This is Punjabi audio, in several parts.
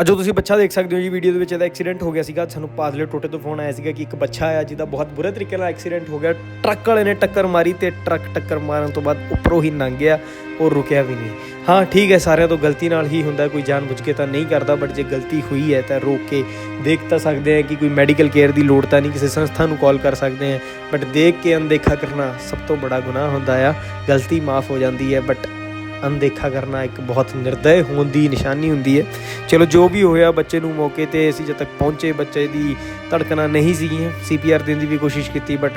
ਅੱਜ ਤੁਸੀਂ ਬੱਚਾ ਦੇਖ ਸਕਦੇ ਹੋ ਜੀ ਵੀਡੀਓ ਦੇ ਵਿੱਚ ਇਹਦਾ ਐਕਸੀਡੈਂਟ ਹੋ ਗਿਆ ਸੀਗਾ। ਸਾਨੂੰ ਪਾਦਲੇ ਟੋਟੇ ਤੋਂ ਫੋਨ ਆਇਆ ਸੀਗਾ ਕਿ ਇੱਕ ਬੱਚਾ ਆਇਆ ਜਿਹਦਾ ਬਹੁਤ ਬੁਰੇ ਤਰੀਕੇ ਨਾਲ ਐਕਸੀਡੈਂਟ ਹੋ ਗਿਆ। ਟਰੱਕ ਵਾਲੇ ਨੇ ਟੱਕਰ ਮਾਰੀ ਤੇ ਟਰੱਕ ਟੱਕਰ ਮਾਰਨ ਤੋਂ ਬਾਅਦ ਉੱਪਰੋਂ ਹੀ ਲੰਘ ਗਿਆ ਉਹ ਰੁਕਿਆ ਵੀ ਨਹੀਂ। ਹਾਂ, ਠੀਕ ਹੈ, ਸਾਰਿਆਂ ਤੋਂ ਗਲਤੀ ਨਾਲ ਹੀ ਹੁੰਦਾ, ਕੋਈ ਜਾਣ ਜਾਣਬੁੱਝ ਕੇ ਤਾਂ ਨਹੀਂ ਕਰਦਾ ਬਟ ਜੇ ਗਲਤੀ ਹੋਈ ਹੈ ਤਾਂ ਰੋਕ ਕੇ ਦੇਖ ਤਾਂ ਸਕਦੇ ਆ ਕਿ ਕੋਈ ਮੈਡੀਕਲ ਕੇਅਰ ਦੀ ਲੋੜ ਤਾਂ ਨਹੀਂ, ਕਿਸੇ ਸੰਸਥਾ ਨੂੰ ਕਾਲ ਕਰ ਸਕਦੇ ਆ ਬਟ ਦੇਖ ਕੇ ਅਣਦੇਖਾ ਕਰਨਾ ਸਭ ਤੋਂ ਬੜਾ ਗੁਨਾਹ ਹੁੰਦਾ ਆ। ਗਲਤੀ ਮਾਫ ਹੋ ਜਾਂਦੀ ਹੈ ਬਟ ਅਣਦੇਖਾ ਕਰਨਾ ਇੱਕ ਬਹੁਤ ਨਿਰਦय ਹੋਣ ਦੀ ਨਿਸ਼ਾਨੀ ਹੁੰਦੀ ਹੈ। ਚਲੋ, ਜੋ ਵੀ ਹੋਇਆ ਬੱਚੇ ਨੂੰ ਮੌਕੇ ਤੇ ਅਸੀਂ ਜਦ ਤੱਕ ਪਹੁੰਚੇ, ਬੱਚੇ ਦੀ ਧੜਕਣਾ ਨਹੀਂ ਸੀਗੀਆਂ। ਸੀਪੀਆਰ ਦੇਣ ਦੀ ਵੀ ਕੋਸ਼ਿਸ਼ ਕੀਤੀ ਬਟ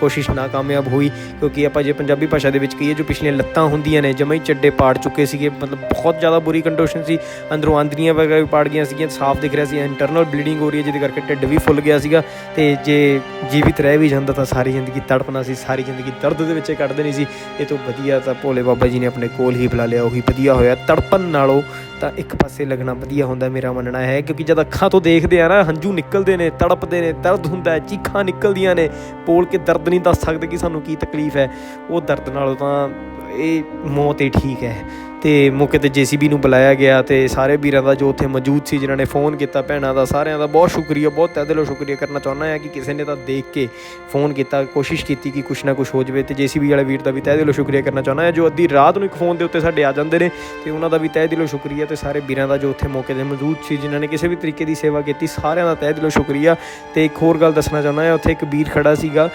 ਕੋਸ਼ਿਸ਼ ਨਾਕਾਮਯਾਬ ਹੋਈ, ਕਿਉਂਕਿ ਆਪਾਂ ਜੇ ਪੰਜਾਬੀ ਭਾਸ਼ਾ ਦੇ ਵਿੱਚ ਕਹੀਏ, ਜੋ ਪਿਛਲੀਆਂ ਲੱਤਾਂ ਹੁੰਦੀਆਂ ਨੇ, ਜਮੇ ਹੀ ਚੱਡੇ ਪਾੜ ਚੁੱਕੇ ਸੀਗੇ, ਮਤਲਬ ਬਹੁਤ ਜ਼ਿਆਦਾ ਬੁਰੀ ਕੰਡੀਸ਼ਨ ਸੀ। ਅੰਦਰੋਂ ਆਂਦਰੀਆਂ ਵਗੈਰਾ ਵੀ ਪਾੜ ਗਈਆਂ ਸੀਗੀਆਂ, ਸਾਫ਼ ਦਿਖ ਰਿਹਾ ਸੀ ਇੰਟਰਨਲ ਬਲੀਡਿੰਗ ਹੋ ਰਹੀ ਹੈ, ਜਿਹਦੇ ਕਰਕੇ ਢਿੱਡ ਵੀ ਫੁੱਲ ਗਿਆ ਸੀਗਾ। ਤੇ ਜੇ ਜੀਵਿਤ ਰਹਿ ਵੀ ਜਾਂਦਾ ਤਾਂ ਸਾਰੀ ਜ਼ਿੰਦਗੀ ਤੜਪਣਾ ਸੀ, ਸਾਰੀ ਜ਼ਿੰਦਗੀ ਦਰਦ ਦੇ ਵਿੱਚ ਕੱਢ ਦੇਣੀ ਸੀ। ਇਹ ਤੋਂ ਵਧੀਆ ਤਾਂ ਭੋਲੇ ਬਾਬਾ ਜੀ ਨੇ ਆਪਣੇ ਕੋਲ ਹੀ ਬੁਲਾ ਲਿਆ ਉਹੀ ਵਧੀਆ ਹੋਇਆ। ਤੜਪਣ ਨਾਲੋਂ ਤਾਂ ਇੱਕ ਪਾਸੇ ਲੱਗਣਾ ਵਧੀਆ ਹੁੰਦਾ ਮੇਰਾ ਮੰਨਣਾ ਹੈ ਕਿਉਂਕਿ ਜਦ ਅੱਖਾਂ ਤੋਂ ਦੇਖਦੇ ਆ ਨਾ, ਹੰਝੂ ਨਿਕਲਦੇ ਨੇ, ਤੜਪਦੇ ਨੇ, ਦਰਦ ਹੁੰਦਾ ਹੈ, ਚੀਖਾਂ ਨਿਕਲਦੀਆਂ ਨੇ, ਬੋਲ ਕੇ ਦਰਦ ਨਹੀਂ ਦੱਸ ਸਕਦੇ ਕਿ ਸਾਨੂੰ ਕੀ ਤਕਲੀਫ ਹੈ। ਉਹ ਦਰਦ ਨਾਲੋਂ ਤਾਂ ਇਹ ਮੌਤ ਹੀ ਠੀਕ ਹੈ। ਤੇ ਮੌਕੇ ਤੇ ਜੀਸੀਬੀ ਨੂੰ ਬੁਲਾਇਆ ਗਿਆ ਤੇ ਸਾਰੇ ਵੀਰਾਂ ਦਾ ਜੋ ਉੱਥੇ ਮੌਜੂਦ ਸੀ, ਜਿਨ੍ਹਾਂ ਨੇ ਫੋਨ ਕੀਤਾ, ਭੈਣਾਂ ਦਾ, ਸਾਰਿਆਂ ਦਾ ਬਹੁਤ ਸ਼ੁਕਰੀਆ, ਬਹੁਤ ਤਹਿ ਦਿਲੋਂ ਸ਼ੁਕਰੀਆ ਕਰਨਾ ਚਾਹੁੰਦਾ ਹਾਂ ਕਿ ਕਿਸੇ ਨੇ ਤਾਂ ਦੇਖ ਕੇ ਫੋਨ ਕੀਤਾ, ਕੋਸ਼ਿਸ਼ ਕੀਤੀ ਕਿ ਕੁਛ ਨਾ ਕੁਛ ਹੋ ਜਾਵੇ। ਤੇ ਜੀਸੀਬੀ ਵਾਲੇ ਵੀਰ ਦਾ ਵੀ ਤਹਿ ਦਿਲੋਂ ਸ਼ੁਕਰੀਆ ਕਰਨਾ ਚਾਹੁੰਦਾ ਹਾਂ। ਜੋ ਅੱਧੀ ਰਾਤ ਨੂੰ ਇੱਕ ਫੋਨ ਦੇ ਉੱਤੇ ਸਾਡੇ ਆ ਜਾਂਦੇ ਨੇ, ਤੇ ਉਹਨਾਂ ਦਾ ਵੀ ਤਹਿ ਦਿਲੋਂ ਸ਼ੁਕਰੀਆ। ਤੇ ਸਾਰੇ ਵੀਰਾਂ ਦਾ ਜੋ ਉੱਥੇ ਮੌਕੇ ਤੇ ਮੌਜੂਦ ਸੀ, ਜਿਨ੍ਹਾਂ ਨੇ ਕਿਸੇ ਵੀ ਤਰੀਕੇ ਦੀ ਸੇਵਾ ਕੀਤੀ, ਸਾਰਿਆਂ ਦਾ ਤਹਿ ਦਿਲੋਂ ਸ਼ੁਕਰੀਆ। ਤੇ ਇੱਕ ਹੋਰ ਗੱਲ ਦੱਸਣਾ ਚਾਹੁੰਦਾ ਹਾਂ, ਉੱਥੇ ਇੱਕ ਵੀਰ ਖੜਾ ਸੀਗਾ,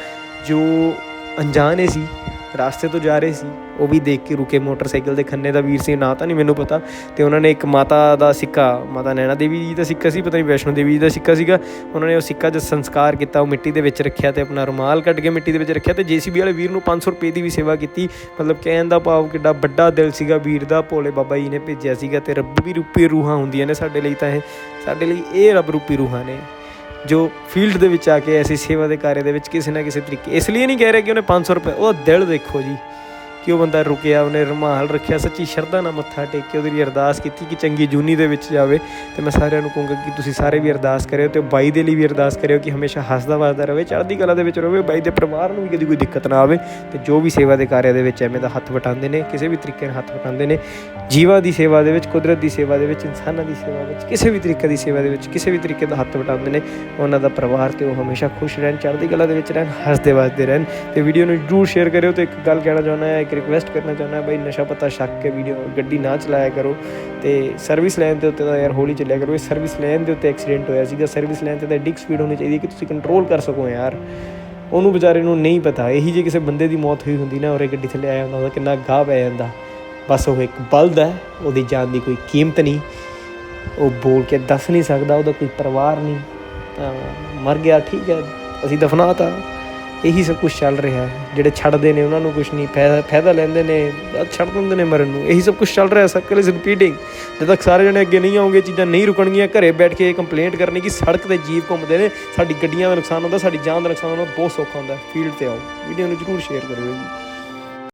ਜੋ ਅਣਜਾਣੇ ਸੀ, ਰਾਸਤੇ ਤੋਂ ਜਾ ਰਹੇ ਸੀ। ਉਹ ਵੀ ਦੇਖ ਕੇ ਰੁਕੇ ਮੋਟਰਸਾਈਕਲ ਦੇ ਖੰਨੇ ਦਾ ਵੀਰ ਸੀ, ਨਾਂ ਤਾਂ ਨਹੀਂ ਮੈਨੂੰ ਪਤਾ। ਤੇ ਉਹਨਾਂ ਨੇ ਇੱਕ ਮਾਤਾ ਦਾ ਸਿੱਕਾ, ਮਾਤਾ ਨੈਣਾ ਦੇਵੀ ਜੀ ਦਾ ਸਿੱਕਾ ਸੀ, ਪਤਾ ਨਹੀਂ ਵੈਸ਼ਨੋ ਦੇਵੀ ਜੀ ਦਾ ਸਿੱਕਾ ਸੀਗਾ। ਉਹਨਾਂ ਨੇ ਉਹ ਸਿੱਕਾ ਜਦ ਸੰਸਕਾਰ ਕੀਤਾ, ਉਹ ਮਿੱਟੀ ਦੇ ਵਿੱਚ ਰੱਖਿਆ ਤੇ ਆਪਣਾ ਰੁਮਾਲ ਕੱਢ ਕੇ ਮਿੱਟੀ ਦੇ ਵਿੱਚ ਰੱਖਿਆ ਤੇ ਜੀਸੀਬੀ ਵਾਲੇ ਵੀਰ ਨੂੰ 500 ਰੁਪਏ ਦੀ ਵੀ ਸੇਵਾ ਕੀਤੀ। ਮਤਲਬ ਕਹਿਣ ਦਾ ਭਾਵ ਕਿੱਡਾ ਵੱਡਾ ਦਿਲ ਸੀਗਾ ਵੀਰ ਦਾ, ਭੋਲੇ ਬਾਬਾ ਜੀ ਨੇ ਭੇਜਿਆ ਸੀਗਾ ਤੇ ਰੱਬ ਵੀ ਰੂਪੀ ਰੂਹਾਂ ਹੁੰਦੀਆਂ ਨੇ ਸਾਡੇ ਲਈ ਤਾਂ ਇਹ। ਸਾਡੇ ਲਈ ਇਹ ਰੱਬ ਰੂਪੀ ਰੂਹਾਂ ਨੇ, ਜੋ ਫੀਲਡ ਦੇ ਵਿੱਚ ਆ ਕੇ ਐਸੀ ਸੇਵਾ ਦੇ ਕਾਰਜ ਦੇ ਵਿੱਚ ਕਿਸੇ ਨਾ ਕਿਸੇ ਤਰੀਕੇ ਇਸ ਲਈ ਨਹੀਂ ਕਹਿ ਰਿਹਾ ਕਿ ਉਹਨੇ 500 ਰੁਪਏ ਉਹ ਦਿਲ ਦੇਖੋ ਜੀ। ਕਿ ਉਹ ਬੰਦਾ ਰੁਕਿਆ? ਉਹਨੇ ਰੁਮਾਲ ਰੱਖਿਆ, ਸੱਚੀ ਸ਼ਰਧਾ ਨਾਲ ਮੱਥਾ ਟੇਕ ਕੇ ਉਹਦੇ ਲਈ ਅਰਦਾਸ ਕੀਤੀ ਕਿ ਚੰਗੀ ਜੂਨੀ ਦੇ ਵਿੱਚ ਜਾਵੇ। ਤੇ ਮੈਂ ਸਾਰਿਆਂ ਨੂੰ ਕਹੂੰਗਾ ਕਿ ਤੁਸੀਂ ਸਾਰੇ ਵੀ ਅਰਦਾਸ ਕਰਿਓ ਤੇ ਬਾਈ ਦੇ ਲਈ ਵੀ ਅਰਦਾਸ ਕਰਿਓ ਕਿ ਹਮੇਸ਼ਾ ਹੱਸਦਾ ਵਸਦਾ ਰਹੇ, ਚੜ੍ਹਦੀ ਕਲਾ ਦੇ ਵਿੱਚ ਰਹੇ, ਬਾਈ ਦੇ ਪਰਿਵਾਰ ਨੂੰ ਵੀ ਕਦੀ ਕੋਈ ਦਿੱਕਤ ਨਾ ਆਵੇ। ਤੇ ਜੋ ਵੀ ਸੇਵਾ ਦੇ ਕਾਰਜ ਦੇ ਵਿੱਚ ਐਵੇਂ ਦਾ ਹੱਥ ਵਟਾਉਂਦੇ ਨੇ, ਕਿਸੇ ਵੀ ਤਰੀਕੇ ਨਾਲ ਹੱਥ ਵਟਾਉਂਦੇ ਨੇ, ਜੀਵਾਂ ਦੀ ਸੇਵਾ ਦੇ ਵਿੱਚ, ਕੁਦਰਤ ਦੀ ਸੇਵਾ ਦੇ ਵਿੱਚ, ਇਨਸਾਨਾਂ ਦੀ ਸੇਵਾ ਵਿੱਚ, ਕਿਸੇ ਵੀ ਤਰੀਕੇ ਦੀ ਸੇਵਾ ਦੇ ਵਿੱਚ, ਕਿਸੇ ਵੀ ਤਰੀਕੇ ਦਾ ਹੱਥ ਵਟਾਉਂਦੇ ਨੇ, ਉਹਨਾਂ ਦਾ ਪਰਿਵਾਰ ਤੇ ਉਹ ਹਮੇਸ਼ਾ ਖੁਸ਼ ਰਹਿਣ, ਚੜ੍ਹਦੀ ਕਲਾ ਦੇ ਵਿੱਚ ਰਹਿਣ, ਹੱਸਦੇ ਵਸਦੇ ਰਹਿਣ। ਤੇ ਵੀਡੀਓ ਨੂੰ ਜਰੂਰ ਸ਼ੇਅਰ ਕਰਿਓ ਤੇ ਇੱਕ ਗੱਲ ਕਹਿਣਾ ਚਾਹੁੰਦਾ ਹਾਂ ਇੱਕ ਰਿਕੁਐਸਟ ਕਰਨਾ ਚਾਹੁੰਦਾ ਹਾਂ, ਬਈ ਨਸ਼ਾ ਪਤਾ ਛੱਕ ਕੇ ਵੀਡੀਓ ਗੱਡੀ ਨਾ ਚਲਾਇਆ ਕਰੋ ਤੇ ਸਰਵਿਸ ਲੈਣ ਦੇ ਉੱਤੇ ਤਾਂ ਯਾਰ ਹੌਲੀ ਚੱਲਿਆ ਕਰੋ। ਇਹ ਸਰਵਿਸ ਲੈਣ ਦੇ ਉੱਤੇ ਐਕਸੀਡੈਂਟ ਹੋਇਆ ਸੀਗਾ। ਸਰਵਿਸ ਲੈਣ ਤੇ ਤਾਂ ਐਡੀ ਸਪੀਡ ਹੋਣੀ ਚਾਹੀਦੀ ਕਿ ਤੁਸੀਂ ਕੰਟਰੋਲ ਕਰ ਸਕੋ ਯਾਰ। ਉਹਨੂੰ ਵਿਚਾਰੇ ਨੂੰ ਨਹੀਂ ਪਤਾ। ਇਹੀ ਜੇ ਕਿਸੇ ਬੰਦੇ ਦੀ ਮੌਤ ਹੋਈ ਹੁੰਦੀ ਨਾ ਔਰ ਇਹ ਗੱਡੀ ਥੱਲੇ ਆਇਆ ਹੁੰਦਾ, ਉਹਦਾ ਕਿੰਨਾ ਗਾਹ ਪੈ ਜਾਂਦਾ। ਬਸ ਉਹ ਇੱਕ ਬਲਦ ਹੈ, ਉਹਦੀ ਜਾਨ ਦੀ ਕੋਈ ਕੀਮਤ ਨਹੀਂ। ਉਹ ਬੋਲ ਕੇ ਦੱਸ ਨਹੀਂ ਸਕਦਾ, ਉਹਦਾ ਕੋਈ ਪਰਿਵਾਰ ਨਹੀਂ। ਤਾਂ ਮਰ ਗਿਆ, ਠੀਕ ਹੈ। ਅਸੀਂ ਦਫਨਾਤਾ। ਇਹੀ ਸਭ ਕੁਝ ਚੱਲ ਰਿਹਾ ਹੈ। ਜਿਹੜੇ ਛੱਡਦੇ ਨੇ, ਉਹਨਾਂ ਨੂੰ ਕੁਝ ਨਹੀਂ ਫਾਇਦਾ ਫਾਇਦਾ ਲੈਂਦੇ ਨੇ ਛੱਡ ਦਿੰਦੇ ਨੇ ਮਰਨ ਨੂੰ। ਇਹੀ ਸਭ ਕੁਝ ਚੱਲ ਰਿਹਾ ਸਰਕਲ ਇਜ਼ ਰਿਪੀਟਿੰਗ ਜਦ ਤੱਕ ਸਾਰੇ ਜਣੇ ਅੱਗੇ ਨਹੀਂ ਆਉਂਗੇ ਚੀਜ਼ਾਂ ਨਹੀਂ ਰੁਕਣਗੀਆਂ, ਘਰੇ ਬੈਠ ਕੇ ਕੰਪਲੇਂਟ ਕਰਨੀ ਕਿ ਸੜਕ ਤੇ ਜੀਵ ਘੁੰਮਦੇ ਨੇ, ਸਾਡੀ ਗੱਡੀਆਂ ਦਾ ਨੁਕਸਾਨ ਹੁੰਦਾ, ਸਾਡੀ ਜਾਨ ਦਾ ਨੁਕਸਾਨ ਹੁੰਦਾ, ਬਹੁਤ ਸੌਖਾ ਹੁੰਦਾ। ਫੀਲਡ ਤੇ ਆਓ। ਵੀਡੀਓ ਨੂੰ ਜਰੂਰ ਸ਼ੇਅਰ ਕਰਿਓ ਜੀ।